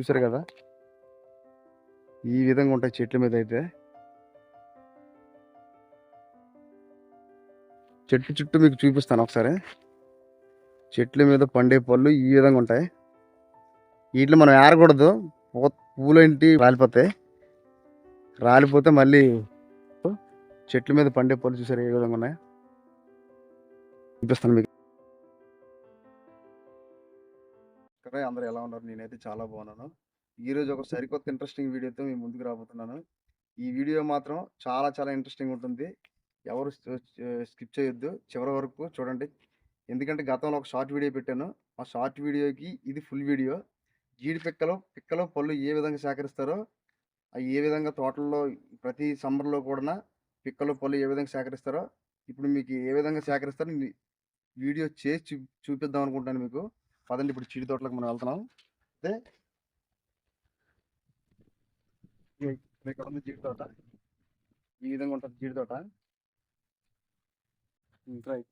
చూసారు కదా? ఈ విధంగా ఉంటాయి చెట్ల మీద అయితే. చెట్టు చుట్టూ మీకు చూపిస్తాను ఒకసారి. చెట్ల మీద పండే పళ్ళు ఈ విధంగా ఉంటాయి. వీటిలో మనం ఏరకూడదు. పూ- పూలేంటి రాలిపోతాయి. రాలిపోతే మళ్ళీ చెట్ల మీద పండే పళ్ళు చూసారు ఏ విధంగా ఉన్నాయి? చూపిస్తాను మీకు. కదా అందరూ ఎలా ఉన్నారు? నేనైతే చాలా బాగున్నాను. ఈరోజు ఒక సరికొత్త ఇంట్రెస్టింగ్ వీడియోతో మీ ముందుకు రాబోతున్నాను. ఈ వీడియో మాత్రం చాలా చాలా ఇంట్రెస్టింగ్ ఉంటుంది. ఎవరు స్కిప్ చేయొద్దు. చివరి వరకు చూడండి. ఎందుకంటే గతంలో ఒక షార్ట్ వీడియో పెట్టాను. ఆ షార్ట్ వీడియోకి ఇది ఫుల్ వీడియో. జీడి పిక్కలు పిక్కలు పళ్ళు ఏ విధంగా సేకరిస్తారో అవి ఏ విధంగా తోటల్లో ప్రతి సమ్మర్లో కూడా పిక్కలు పళ్ళు ఏ విధంగా సేకరిస్తారో ఇప్పుడు మీకు ఏ విధంగా సేకరిస్తారో వీడియో చేసి చూ చూపిద్దాం అనుకుంటాను మీకు. పదండి ఇప్పుడు చీడి తోటలకు మనం వెళ్తున్నాం. ఇ- ఇక్కడ ఉంది జీడి తోట. ఈ విధంగా ఉంటుంది జీడి తోట. ఇంకా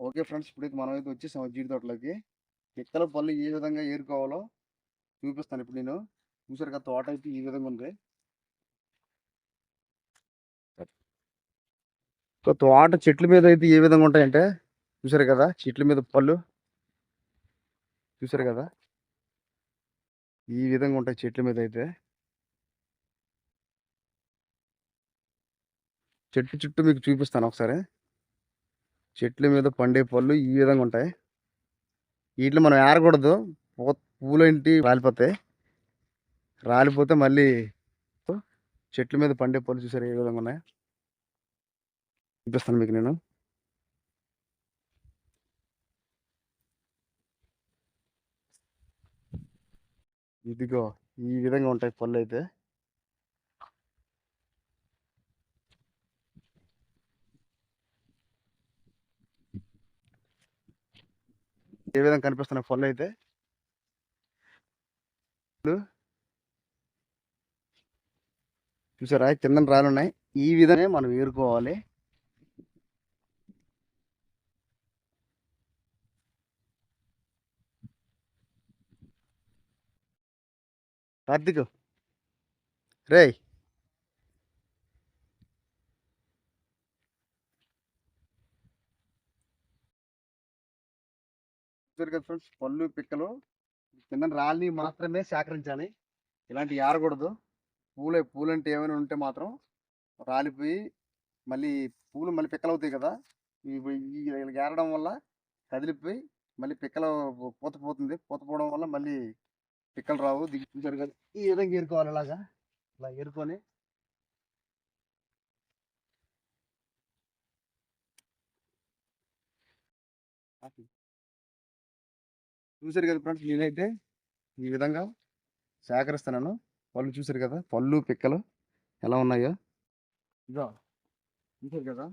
ఓకే ఫ్రెండ్స్ ఇప్పుడు మనం అయితే వచ్చేసాం జీడి తోటలోకి. పిక్కల పళ్ళు ఏ విధంగా ఏరుకోవాలో చూపిస్తాను ఇప్పుడు నేను. చూసారు కదా తోట అయితే ఈ విధంగా ఉంది. సో తోట చెట్ల మీద అయితే ఏ విధంగా ఉంటాయంటే చూసారు కదా చెట్ల మీద పళ్ళు. చూసారు కదా. ఈ విధంగా ఉంటాయి చెట్ల మీద అయితే. చెట్టు చుట్టూ మీకు చూపిస్తాను ఒకసారి. చెట్ల మీద పండే పళ్ళు ఈ విధంగా ఉంటాయి. వీటిలో మనం ఏరకూడదు. పూ- పూలేంటి రాలిపోతాయి. రాలిపోతే మళ్ళీ చెట్ల మీద పండే పళ్ళు చూసారు ఏ విధంగా ఉన్నాయి? చూపిస్తాను మీకు నేను. ఇదిగో ఈ విధంగా ఉంటాయి పళ్ళు అయితే. ఏ విధంగా కనిపిస్తున్నాయి పళ్ళు అయితే? చూసారా? కింద రాళ్ళు ఉన్నాయి ఈ విధంగా మనం ఏరుకోవాలి. కార్తీక్ రేయ్. చూసారు కదా ఫ్రెండ్స్ పళ్ళు పిక్కలు కింద రాళ్ళని మాత్రమే సేకరించాలి. ఇలాంటి ఏరకూడదు. పూలే పూలు అంటే ఏమైనా ఉంటే మాత్రం రాలిపోయి మళ్ళీ పూలు మళ్ళీ పిక్కలు అవుతాయి కదా ఇవి ఈ ఏరడం వల్ల కదిలిపోయి మళ్ళీ పిక్కలు పూత పోతుంది. పూత పోవడం వల్ల మళ్ళీ పిక్కలు రావు దిగి చూసారు కదా ఈ విధంగా ఏరుకోవాలి ఇలాగా ఇలా ఏరుకొని చూసారు కదా ఫ్రెండ్స్ నేనైతే ఈ విధంగా సేకరిస్తున్నాను. పళ్ళు చూసారు కదా పళ్ళు పిక్కలు ఎలా ఉన్నాయో. ఇదో చూసారు కదా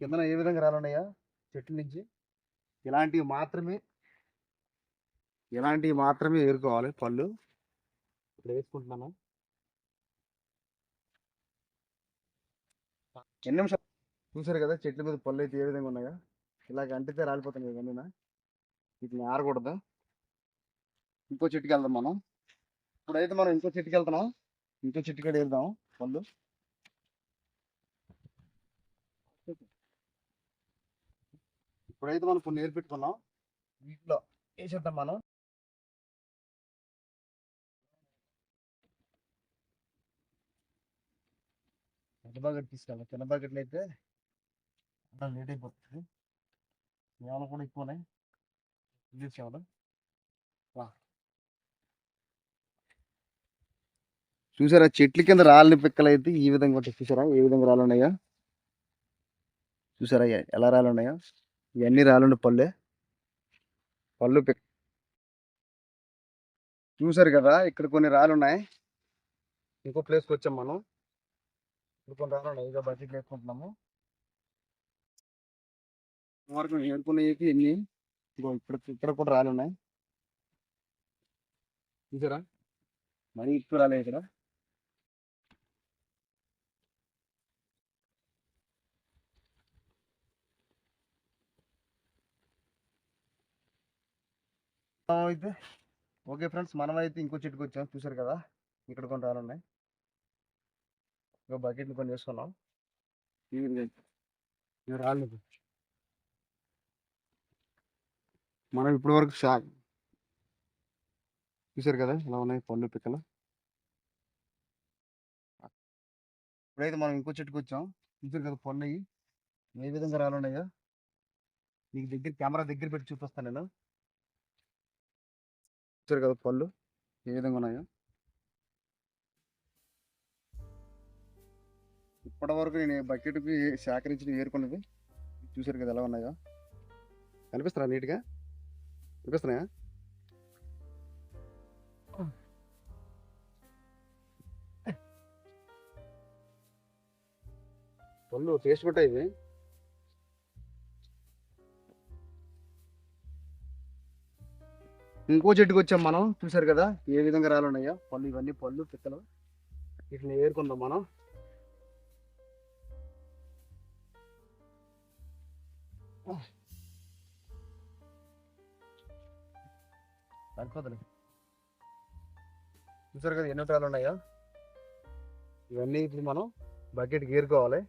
కిందన ఏ విధంగా రాలున్నాయా చెట్టు నుంచి. ఇలాంటివి మాత్రమే ఇలాంటివి మాత్రమే ఏరుకోవాలి? పళ్ళు? ఇప్పుడు వేసుకుంటున్నాను? ఎన్ని నిమిషాలు? చూసారు కదా చెట్ల మీద పళ్ళు అయితే ఏ విధంగా ఉన్నాయో? ఇలాగ అంటితే రాలిపోతున్నాయి ఇవన్నీ వీటిని ఆరకూడదు? ఇంకో చెట్టుకి వెళ్దాం మనం. ఇప్పుడైతే మనం ఇంకో చెట్టుకి వెళ్తున్నాం. ఇంకో చెట్టు కాడ వేద్దాం పళ్ళు. ఇప్పుడైతే మనం కొన్ని ఏర్పెట్టుకున్నాం వీటిలో వేసేద్దాం మనం. పెద్ద బాకెట్ తీసుకెళ్దాం చిన్న అయితే లేట్ అయిపోతుంది. చేపలు కూడా ఎక్కువనే తీసుకెళ్దాం చూసారా? చెట్ల కింద రాళ్ళని పిక్కలు అయితే ఈ విధంగా ఉంటాయి చూసారా? ఏ విధంగా రాళ్ళు ఉన్నాయా? చూసారా? ఎలా రాళ్ళు ఉన్నాయా? ఇవన్నీ రాళ్ళు పళ్ళే. పళ్ళు పిక్ చూసారు కదా? ఇక్కడ కొన్ని రాళ్ళు ఉన్నాయి. ఇంకో ప్లేస్కి వచ్చాం మనం. ఇప్పుడు కొంతకాలం బడ్జెట్ వేసుకుంటున్నాము వరకు ఏడుకున్న ఎన్ని? ఇప్పుడు ఇక్కడ కూడా రాళ్ళు ఉన్నాయి. చూసారా? మరి ఇప్పుడు రాలే ఇక్కడ. అయితే ఓకే ఫ్రెండ్స్ మనమైతే ఇంకో చెట్టుకు వచ్చాం చూసారు కదా? ఇక్కడ కొన్ని రాళ్ళు ఉన్నాయి. ఇంకో బకెట్లు కొన్ని వేసుకున్నాం రాలేదు. మనం ఇప్పటి వరకు షాక్ చూసారు కదా ఇలా ఉన్నాయి పళ్ళు పిక్కలు? ఇప్పుడైతే మనం ఇంకో చెట్టుకు వచ్చాం. చూసారు కదా పళ్ళు అయ్యి ఏ విధంగా రాలున్నాయో. ఉన్నాయో నీకు దగ్గర కెమెరా దగ్గర పెట్టి చూపిస్తాను నేను. చూసారు కదా పళ్ళు ఏ విధంగా ఉన్నాయో. ఇప్పటివరకు నేను బకెట్కి సేకరించి ఏరుకున్నది చూసారు కదా ఎలా ఉన్నాయో. కనిపిస్తారా నీట్గా? కనిపిస్తున్నాయా? పళ్ళు టేస్ట్ కూడా ఇవి. ఇంకో చెట్టుకు వచ్చాం మనం చూసారు కదా ఏ విధంగా రాలున్నాయో పళ్ళు ఇవన్నీ పళ్ళు పిక్కలు. వీటిని ఏరుకుందాం మనం. సరిపోతుంది. చూసారు కదా ఎన్ని రాళ్ళు ఉన్నాయో? ఇవన్నీ ఇప్పుడు మనం బకెట్కి ఏరుకోవాలి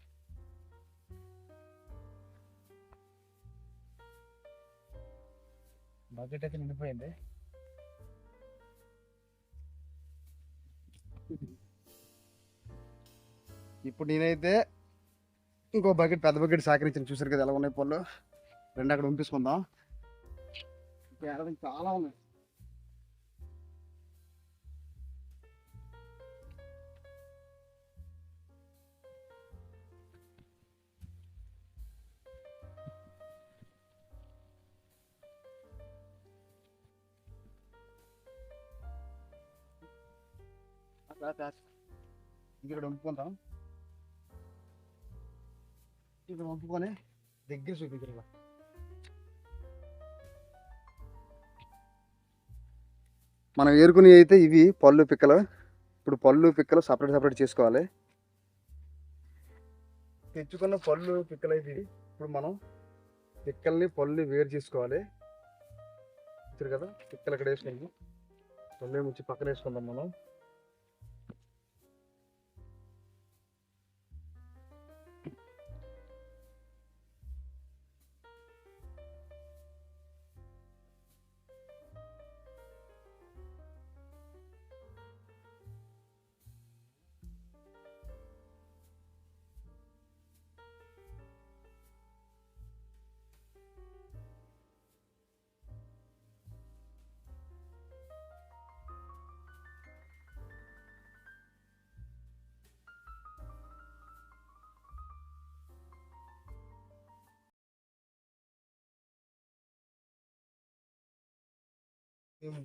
బకెట్ అయితే నిండిపోయింది. ఇప్పుడు నేనైతే ఇంకో బకెట్ పెద్ద బకెట్ సేకరించాను. చూసారు కదా ఎలా ఉన్నాయి పళ్ళు రెండు అక్కడ పంపించుకుందాం ఇంకా చాలా ఉన్నాయి. ఇక్కడ వంపుకుందాం ఇక్కడ వంపుకొని దగ్గర చూపించారు మనం ఏరుకుని అయితే ఇవి పళ్ళు పిక్కలు. ఇప్పుడు పళ్ళు పిక్కలు సపరేట్ సపరేట్ చేసుకోవాలి. తెచ్చుకున్న పళ్ళు పిక్కలు అయితే ఇవి. ఇప్పుడు మనం పిక్కల్ని పళ్ళు వేరు చేసుకోవాలి. చూసారు కదా పిక్కలు ఇక్కడ వేసుకుందాం పళ్ళు వచ్చి పక్కన వేసుకుందాం మనం.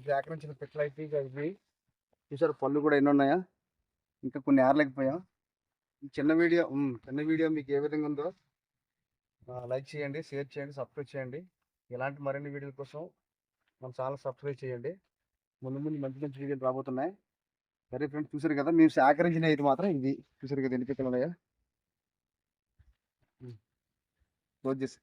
సేకరించిన పిక్కలు అయితే ఇవి. చూసారు పళ్ళు కూడా ఎన్ని ఉన్నాయా? ఇంకా కొన్ని ఏరలేకపోయాం చిన్న వీడియో చిన్న వీడియో మీకు ఏ విధంగా ఉందో లైక్ చేయండి షేర్ చేయండి సబ్స్క్రైబ్ చేయండి. ఇలాంటి మరిన్ని వీడియోల కోసం మన ఛానల్ సబ్స్క్రైబ్ చేయండి. ముందు ముందు మంచి మంచి వీడియోలు రాబోతున్నాయి. సరే ఫ్రెండ్స్ చూసారు కదా మేము సేకరించిన అయితే మాత్రం ఇది. చూసారు కదా ఎన్ని పిక్కలు ఉన్నాయా క్లోజ్ చేసి.